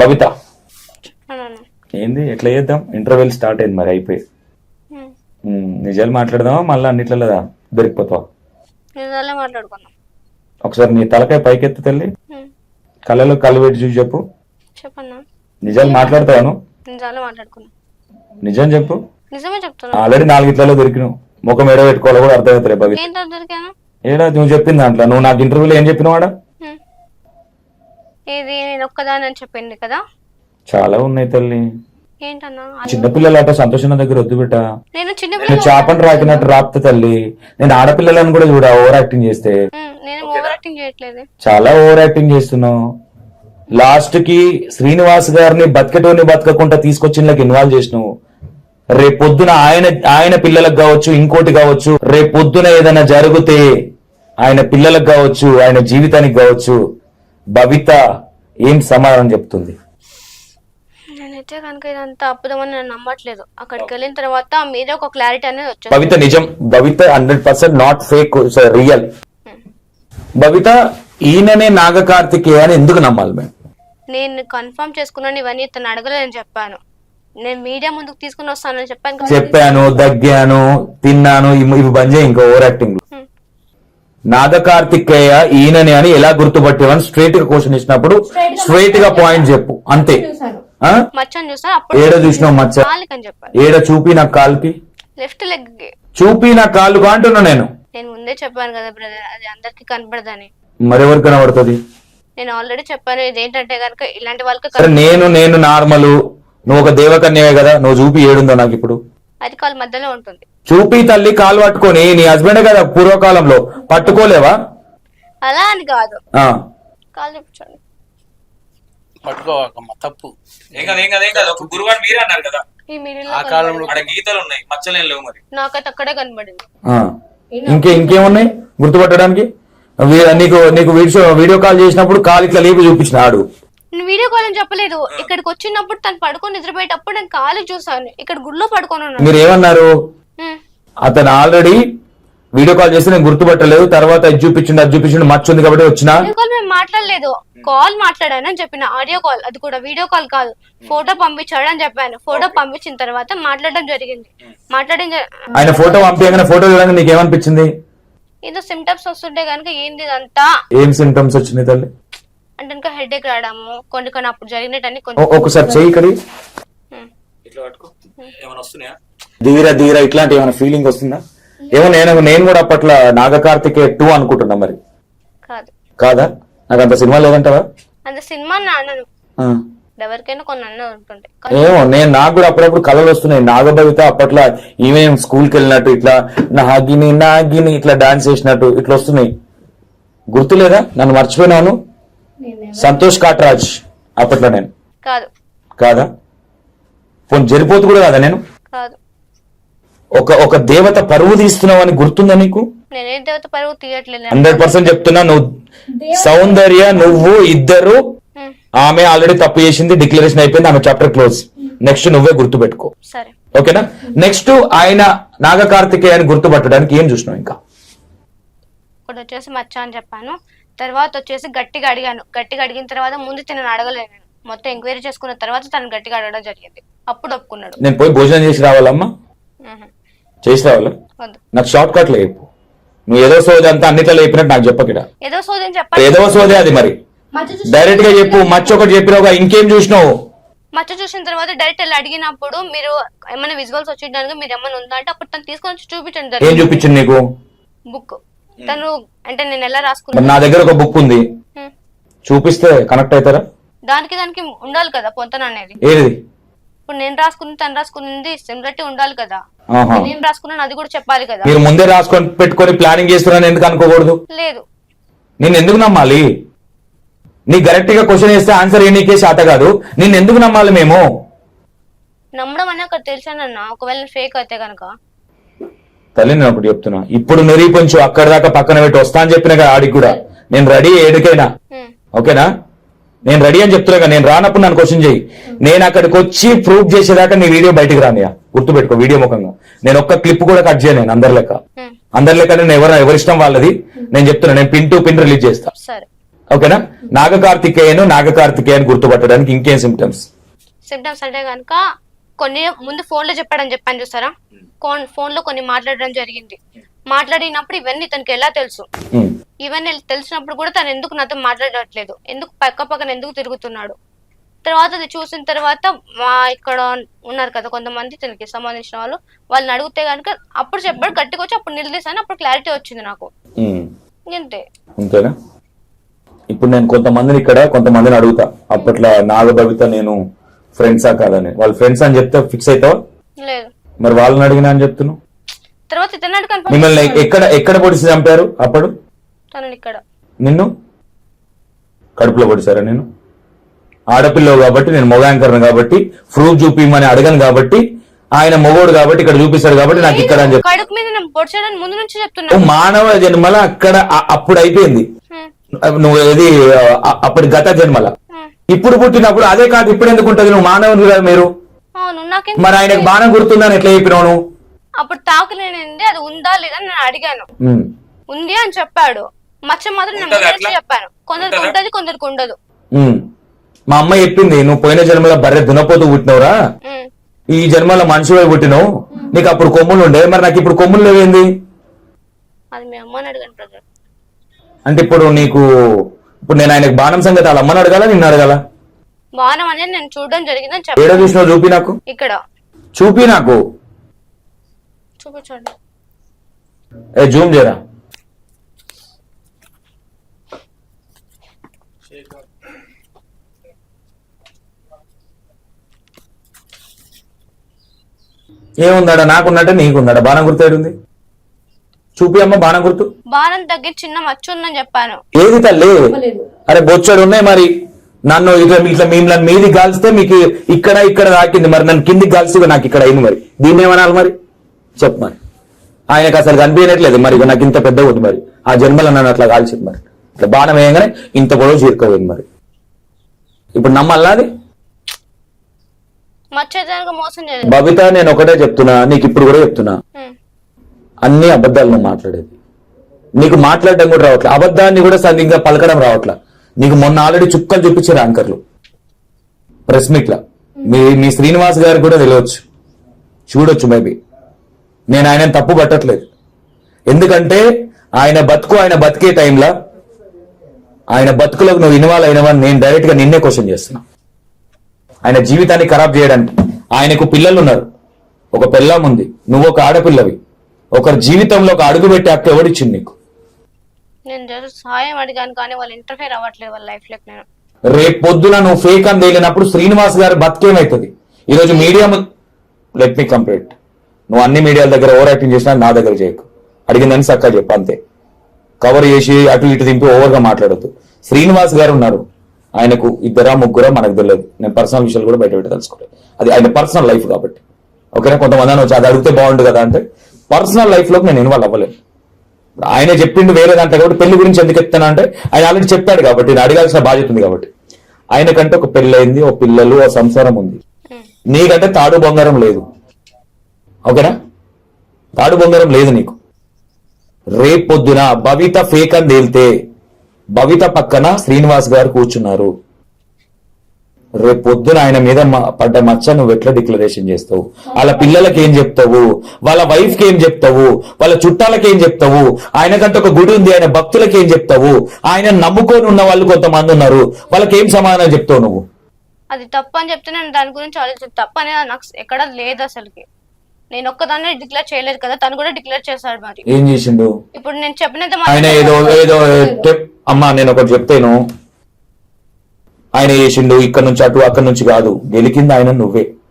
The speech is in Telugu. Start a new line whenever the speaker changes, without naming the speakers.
బబిత. ఏంది ఎట్లా చేద్దాం? ఇంటర్వెల్ స్టార్ట్ అయింది మరి అయిపోయి. నిజాలు మాట్లాడదామా? మళ్ళీ అన్నిట్లదా దొరికిపోతావా ఒకసారి నీ తలకాయ పైకెత్తి తల్లి. కళ్ళలో కళ్ళు పెట్టి చూసి చెప్పు. నిజాలు
మాట్లాడుకున్నాం
నిజం చెప్పు. ఆల్రెడీ నాలుగిట్లలో దొరికినావు. ముఖం ఏడో పెట్టుకోవాలో కూడా అర్థమవుతుంది బబి ఏడా నువ్వు చెప్పింది దాంట్లో. నువ్వు నాకు ఇంటర్వ్యూలో ఏం చెప్పినవాడా?
ఇది నేను ఒక్కదాని అని చెప్పింది కదా?
చాలా ఉన్నాయి తల్లి.
ఏంటన్నా? అది-
చిన్నపిల్లలాట సంతోషం దగ్గర వద్దు బిడ్డ.
నేను పిల్ల
చేపను రాకినట్టు రాపుతా తల్లి. నేను ఆడపిల్లలను కూడా చూడ ఓవర్ యాక్టింగ్ చేస్తే.
నేను ఓవర్ యాక్టింగ్ చేయట్లేదు.
చాలా ఓవర్ యాక్టింగ్ చేస్తున్నావు. లాస్ట్కి శ్రీనివాస్ గారిని బతకటోని బతకకుండా తీసుకొచ్చి ఇన్వాల్వ్ చేసినావు. రేపొద్దున ఆయన ఆయన పిల్లలకు కావచ్చు ఇంకోటి కావచ్చు రేపొద్దున ఏదైనా జరిగితే ఆయన పిల్లలకు కావచ్చు ఆయన జీవితానికి కావచ్చు భవిత ఏం సమాధానం చెప్తుంది?
నేనైతే కనుక ఇదంతా అప్పుదామని నేను నమ్మట్లేదు. అక్కడికి వెళ్ళిన తర్వాత మీరే ఒక క్లారిటీ అనేది వచ్చేది
భవిత నిజం. Bhavitha hundred percent not fake real Bhavitha ఈయననే నాగ కార్తికేయ అని ఎందుకు నమ్మాలి మేము?
నేను కన్ఫర్మ్ చేసుకున్నాను ఇవన్నీ ఇతను అడగలేదని చెప్పాను. నేను మీడియా ముందుకు తీసుకుని వస్తానని చెప్పాను.
చెప్పాను దగ్గాను తిన్నాను ఇవి ఇవి బంద్ చేయి ఇంకా ఓవర్ యాక్టింగ్ నాగ కార్తికేయ ఈయనని అని ఎలా గుర్తుపట్టేవని స్ట్రైట్గా క్వశ్చన్ ఇచ్చినప్పుడు స్ట్రైట్గా పాయింట్ చెప్పు. అంతే?
మచ్చని చూసా అప్పుడు
ఏడ చూసినావు మచ్చ?
కాలికని
ఏడ చూపి నా కాలుకి
లెఫ్ట్ లెగ్
చూపి నా కాలుకు అంటున్నా నేను.
నేను ముందే చెప్పాను కదా బ్రదర్ అది అందరికి కనపడదని
మరెవరు కనబడుతుంది?
నేను ఆల్రెడీ చెప్పాను ఇదేంటంటే కనుక ఇలాంటి వాళ్ళకి
నేను నేను నార్మల్ నువ్వు ఒక దేవకన్యవే కదా నువ్వు చూపి ఏడుందో నాకు ఇప్పుడు.
అది కాలు మధ్యలో ఉంటుంది.
చూపి తల్లి కాలు పట్టుకొని నీ హస్బెండ్ కదా పూర్వకాలంలో పట్టుకోలేవా?
అలా అని కాదు.
ఆ.
కాలు చూపించండి
పట్టుకోవాకమ్మ తప్పు.
ఏం కాదు ఏం కాదు ఏం కాదు ఒక గురువారు మీరే అన్నారు కదా.
ఈ మిడిల్
ఆ కాలంలో
అక్కడ గీతలు ఉన్నాయి మచ్చలేం లేవు మరి.
నాకైతే అక్కడే కనబడింది.
ఇంకే ఇంకేమున్నాయి గుర్తుపట్టడానికి? వీ- నీకు నీకు వీడియో వీడియో కాల్ చేసినప్పుడు కాలు ఇట్లా లేపి చూపించిన ఆడు.
నేను వీడియో కాల్ అని చెప్పలేదు. ఇక్కడికి వచ్చినప్పుడు తను పడుకొని నిద్రపోయేటప్పుడు నేను కాలు చూసాను. ఇక్కడ గుడిలో పడుకొని ఉన్నాను.
మీరు ఏమన్నారు. అతను ఆల్రెడీ వీడియో కాల్ చేస్తే నేను గుర్తుపట్టలేదు. తర్వాత అది చూపించిండు అది చూపించిండు మచ్చ ఉంది కాబట్టి వచ్చిన?
వీడియో కాల్ మేము మాట్లాడలేదు. కాల్ మాట్లాడాను అని చెప్పిన ఆడియో కాల్. అది కూడా వీడియో కాల్ కాదు. ఫోటో పంపించాడు అని చెప్పాను. ఫోటో పంపించిన తర్వాత మాట్లాడడం జరిగింది. మాట్లాడడం
ఆయన ఫోటో పంపించగానే ఫోటో చూడగానే నీకు ఏమనిపించింది
ఏదో సిమ్టమ్స్ వస్తుంటే కనుక ఏంది ఇదంతా?
ఏం సింటమ్స్ వచ్చినాయి తల్లి?
అంటే ఇంకా హెడ్ ఎక్ రావడము కొన్ని కొన్ని అప్పుడు కొంచెం
ఒకసారి చెయ్యి ఇక్కడ.
ఇట్లా పట్టుకో. ఏమైనా వస్తున్నాయా?
ధీర ధీర ఇట్లాంటి ఏమైనా ఫీలింగ్ వస్తుందా? ఏమో నేను నేను కూడా అప్పట్లో నాగ కార్తికే టూ అనుకుంటున్నా మరి.
కాదు.
కాదా? నాకు అంత సినిమా లేదంటావా?
అంత సినిమా నాన్నను
ఆ.
ఎవరికైనా కొన్ని అన్నీ ఉంటుంటాయి
ఏమో నేను నాకు కూడా అప్పుడప్పుడు కళలు వస్తున్నాయి. నాగభవిత అప్పట్లో ఈమె స్కూల్కి వెళ్ళినట్టు ఇట్లా నాగిని నాగిని ఇట్లా డాన్స్ చేసినట్టు ఇట్లా వస్తున్నాయి. గుర్తులేదా? నన్ను మర్చిపోయినాను సంతోష్ కాట్రాజ్ అప్పట్లో నేను.
కాదు.
కాదా? పోనీ జరిపోతు కూడా కాదా నేను?
కాదు.
ఒక ఒక దేవత పరువు తీస్తున్నావు అని గుర్తుందా నీకు?
నేనేం దేవత పరువు తీయట్లేదు
హండ్రెడ్ పర్సెంట్ చెప్తున్నా నువ్వు సౌందర్య నువ్వు ఇద్దరు. ఆమె ఆల్రెడీ తప్పు చేసింది డిక్లరేషన్ అయిపోయింది ఆమె చాప్టర్ క్లోజ్. నెక్స్ట్ నువ్వే గుర్తు పెట్టుకో
సరే.
ఓకేనా? నెక్స్ట్ ఆయన నాగ కార్తికేయని గుర్తుపట్టడానికి ఏం చూసినావు ఇంకా?
ఒకటి వచ్చేసి మచ్చ అని చెప్పాను. తర్వాత వచ్చేసి గట్టిగా అడిగాను. గట్టిగా అడిగిన తర్వాత ముందు తినను అడగలేదు నేను. మొత్తం ఎంక్వైరీ చేసుకున్న తర్వాత తను గట్టిగా అడగడం జరిగింది. అప్పుడు ఒప్పుకున్నాడు.
నేను పోయి భోజనం చేసి రావాలమ్మా. చేసి రావాలా? నాకు షార్ట్ కట్ చెప్పు. నువ్వు ఏదో సోది అంతా అన్నిట్లో చెప్పినట్టు నాకు చెప్పకిడ.
ఏదో సోదని చెప్పాలి.
ఏదో సోదే అది మరి. డైరెక్ట్గా చెప్పు మచ్చ ఒకటి చెప్పినావుగా ఇంకేం చూసినావు?
మచ్చ చూసిన తర్వాత డైరెక్ట్ వెళ్ళి అడిగినప్పుడు మీరు ఏమైనా విజువల్స్ వచ్చిండడానికి మీరు ఏమైనా ఉందా అంటే అప్పుడు తను తీసుకొని చూపించండి
ఏం చూపించింది నీకు?
బుక్. తను అంటే నేను ఎలా రాసుకున్నాను
నా దగ్గర ఒక బుక్ ఉంది. చూపిస్తే కనెక్ట్ అవుతారా?
దానికి దానికి ఉండాలి కదా పొంతన అనేది.
ఏది?
ఇప్పుడు నేను రాసుకుని తను రాసుకున్నది సిమిలర్టీ ఉండాలి కదా. నేను రాసుకున్నాను అది కూడా చెప్పాలి కదా.
మీరు ముందే రాసుకొని పెట్టుకొని ప్లానింగ్ చేస్తున్నారని ఎందుకు అనుకోకూడదు?
లేదు.
నేను ఎందుకు నమ్మాలి? నీ కరెక్ట్గా క్వశ్చన్ వేస్తే ఆన్సర్ ఏ నీకే శాత కాదు. నేను ఎందుకు నమ్మాలి మేము?
నమ్మడం అనేది అక్కడ తెలిసానన్న ఒకవేళ ఫేక్ అయితే కనుక.
తల్లి నేను ఒకటి చెప్తున్నా. ఇప్పుడు నిరూపించు అక్కడ దాకా పక్కన పెట్టి వస్తా అని చెప్పిన కదా ఆడికి కూడా. నేను రెడీ ఏడుకైనా. ఓకేనా? నేను రెడీ అని చెప్తున్నా నేను రానప్పుడు నన్ను క్వశ్చన్ చేయి నేను అక్కడికి వచ్చి ప్రూవ్ చేసేదాకా నీ వీడియో బయటికి రానియా? గుర్తుపెట్టుకో వీడియో ముఖంగా. నేను ఒక్క క్లిప్ కూడా కట్ చేయను నేను అందరి లెక్క. అందరి లెక్క నేను ఎవరు ఎవరిష్టం వాళ్ళది? నేను చెప్తున్నా నేను పిన్ టు పిన్ రిలీజ్ చేస్తా.
సరే.
ఓకేనా? నాగ కార్తికేయను నాగ కార్తికేయను గుర్తుపట్టడానికి ఇంకేం సిమ్టమ్స్
సిమ్టమ్స్ అంటే కనుక కొన్ని ముందు ఫోన్లో చెప్పాడని చెప్పాను చూసారా? ఫోన్ ఫోన్లో కొన్ని మాట్లాడడం జరిగింది. మాట్లాడినప్పుడు ఇవన్నీ తనకి ఎలా తెలుసు? ఇవన్నీ తెలిసినప్పుడు కూడా తను ఎందుకు నాతో మాట్లాడట్లేదు? ఎందుకు పక్క పక్కన ఎందుకు తిరుగుతున్నాడు? తర్వాత అది చూసిన తర్వాత మా ఇక్కడ ఉన్నారు కదా కొంతమంది తనకి సంబంధించిన వాళ్ళు వాళ్ళని అడిగితే కనుక అప్పుడు చెప్పాడు గట్టిగా వచ్చి అప్పుడు నిలదీశాను అప్పుడు క్లారిటీ వచ్చింది నాకు. ఇంతే.
అంతేనా ఇప్పుడు నేను కొంతమందిని ఇక్కడ కొంతమందిని అడుగుతా. అప్పట్లో నాగ భవిత నేను ఫ్రెండ్సా కాదని. వాళ్ళ ఫ్రెండ్స్ అని చెప్తే ఫిక్స్ అవుతావా?
లేదు.
మరి వాళ్ళని అడిగినా అని చెప్తున్నావు?
తర్వాత ఇతన్నాడు కన్ఫర్మ్
మిమ్మల్ని ఎక్కడ ఎక్కడ పొడిచి చంపారు అప్పుడు?
తనని ఇక్కడ.
నిన్ను? కడుపులో పొడిచారా నేను ఆడపిల్లవు కాబట్టి నేను మొగ యాంకర్ను కాబట్టి ప్రూఫ్ చూపిమని అడగను కాబట్టి ఆయన మొగోడు కాబట్టి ఇక్కడ చూపిస్తాడు కాబట్టి నాకు ఇక్కడ అని చెప్పి
కడుపు మీద నేను పొడిచాడని ముందు నుంచి చెప్తున్నా.
నువ్వు మానవ జన్మల అక్కడ అ- అప్పుడు అయిపోయింది. నువ్వు ఏది అ- అప్పటి గత జన్మల. ఇప్పుడు పుట్టినప్పుడు అదే కాదు ఇప్పుడు ఎందుకు ఉంటది నువ్వు? మానవుని కదా మీరు.
అవును నాకేం
మరి ఆయనకు బాణం గుర్తుందని ఎట్లా చెప్పినావు నువ్వు?
అప్పుడు తాకలేనింది అది ఉందా లేదా అని నేను అడిగాను.
ఉమ్.
ఉంది అని చెప్పాడు. మచ్చ మాత్రం నేను
ఉంటదా
ముందు నుంచి
అట్లా?
చెప్పాను. కొందరికి
ఉంటదా?
ఉంటది కొందరికి ఉండదు.
ఉమ్. మా అమ్మ చెప్పింది నువ్వు పోయిన జన్మలో బర్రె దునపోతూ పుట్టినవురా. ఈ జన్మలో మనిషివై పుట్టినావు? నీకు అప్పుడు కొమ్ములు ఉండే? మరి నాకు ఇప్పుడు కొమ్ములు లేవేంది?
అది మీ అమ్మని అడగండి బ్రదర్
అంటే ఇప్పుడు నీకు ఇప్పుడు నేను ఆయనకు బాణం సంగతి వాళ్ళ అమ్మని అడగాల నిన్ను అడగాల?
బాణం అనేది నేను చూడడం జరిగిందని
ఏడో
చెప్పాను
చూసినావు చూపి నాకు?
ఇక్కడ.
చూపి నాకు.
చూపించండి.
ఏ జూమ్ చేయరా? ఏముందాడా నాకున్నట్టే నీకుందాడా బాణం గుర్తు ఏడుంది? చూపి అమ్మ బాణం గుర్తు.
బాణం దగ్గర చిన్న మచ్చ ఉందని చెప్పాను.
ఏది తల్లి? అరే బొచ్చడు ఉన్నాయి మరి. నన్ను ఇట్లా ఇట్లా మిమ్మల్ని మీది కాల్స్తే మీకు ఇక్కడ ఇక్కడ తాకింది మరి. నన్ను కిందికి కాల్సి నాకు ఇక్కడ అయింది మరి. దీన్ని ఏమనాలి మరి? చెప్పు మరి. ఆయనకు అసలు కనిపించట్లేదు మరి. నాకు ఇంత పెద్ద ఉంది మరి. ఆ జన్మలో నన్ను అట్లా కాల్చింది మరి. ఇట్లా బాణం వేయగానే ఇంత పొడవు చీరుకోలేదు మరి. ఇప్పుడు నమ్మల్లా అది?
మోసం
బబిత నేను ఒకటే చెప్తున్నా. నీకు ఇప్పుడు కూడా చెప్తున్నా.
హ్మ్.
అన్ని అబద్ధాలు నువ్వు మాట్లాడేది. నీకు మాట్లాడడం కూడా రావట్లే. అబద్ధాన్ని కూడా సరిగ్గా పలకడం రావట్లే. నీకు మొన్న ఆల్రెడీ చుక్కలు చూపించారు యాంకర్లు. ప్రెస్ మీట్లా. మీ మీ శ్రీనివాస్ గారు కూడా తెలియవచ్చు చూడొచ్చు మేబీ. నేను ఆయన తప్పు పట్టట్లేదు. ఎందుకంటే ఆయన బతుకు ఆయన బతికే టైంలో ఆయన బతుకులకు నువ్వు ఇన్వాల్వ్ అయినవని నేను డైరెక్ట్గా నిన్నే క్వశ్చన్ చేస్తున్నా. ఆయన జీవితాన్ని ఖరాబ్ చేయడానికి. ఆయనకు పిల్లలు ఉన్నారు. ఒక పిల్లం ఉంది. నువ్వు ఒక ఆడపిల్లవి. ఒకరి జీవితంలో ఒక అడుగు పెట్టి హక్కు ఎవడిచ్చింది నీకు?
నేను జస్ట్ సహాయం అడిగాను కానీ వాళ్ళు ఇంటర్ఫేర్ అవ్వట్లేదు వాళ్ళ లైఫ్లోకి నేను.
రేపు పొద్దున నువ్వు ఫేక్ అని తేలినప్పుడు శ్రీనివాస్ గారి బతికేమవుతుంది ఈరోజు మీడియా లెట్ మీ కంప్లీట్ నువ్వు అన్ని మీడియాల దగ్గర ఓవర్ యాక్టింగ్ చేసినా నా దగ్గర చేయకు. అడిగిందని చక్కగా చెప్పు అంతే. కవర్ చేసి అటు ఇటు దింపి ఓవర్గా మాట్లాడొద్దు. శ్రీనివాస్ గారు ఉన్నారు. ఆయనకు ఇద్దరా ముగ్గురా మనకు తెలియదు. నేను పర్సనల్ విషయాలు కూడా బయట పెట్టి తెలుసుకోలేదు. అది ఆయన పర్సనల్ లైఫ్ కాబట్టి. ఓకేనా? కొంతమంది వచ్చి అది అడిగితే బాగుండు కదా అంటే పర్సనల్ లైఫ్లోకి నేను ఇన్వాల్వ్ అవ్వలేదు ఇప్పుడు ఆయన చెప్పిండు వేరే దాంట్లో కాబట్టి పెళ్ళి గురించి ఎందుకు చెప్తాను అంటే ఆయన ఆల్రెడీ చెప్పాడు కాబట్టి నేను అడగాల్సిన బాధ్యత ఉంది కాబట్టి. ఆయనకంటే ఒక పెళ్ళయింది ఓ పిల్లలు ఓ సంసారం ఉంది. నీకంటే తాడు బొంగరం లేదు. ఓకేనా? తాడు బొంగరం లేదు నీకు. రేపు పొద్దున భవిత ఫేక్ అని తేలితే భవిత పక్కన శ్రీనివాస్ గారు కూర్చున్నారు. పొద్దున ఆయన మీద పడ్డ మచ్చ నువ్వు ఎట్లా డిక్లరేషన్ చేస్తావు వాళ్ళ పిల్లలకి ఏం చెప్తావు వాళ్ళ వైఫ్కి ఏం చెప్తావు వాళ్ళ చుట్టాలకి ఏం చెప్తావు ఆయనకంటే ఒక గుడి ఉంది ఆయన భక్తులకి ఏం చెప్తావు ఆయన నమ్ముకొని ఉన్న వాళ్ళు కొంతమంది ఉన్నారు వాళ్ళకి ఏం సమాధానం చెప్తావు నువ్వు
అది తప్పు అని చెప్తే నేను దాని గురించి ఆలోచించి తప్పు అనేది నాకు ఎక్కడ లేదు అసలుకి నేను ఒక్కదాన్నే డిక్లేర్ చేయలేదు కదా తను కూడా డిక్లేర్ చేశాడు మరి
ఏం చేసిండు
ఇప్పుడు నేను చెప్పినంత
ఆయన ఏదో అమ్మా నేను ఒకటి చెప్తాను ఆయన చేసిండు ఇక్కడ నుంచి అటు అక్కడి నుంచి కాదు. గెలికింది ఆయన నువ్వే.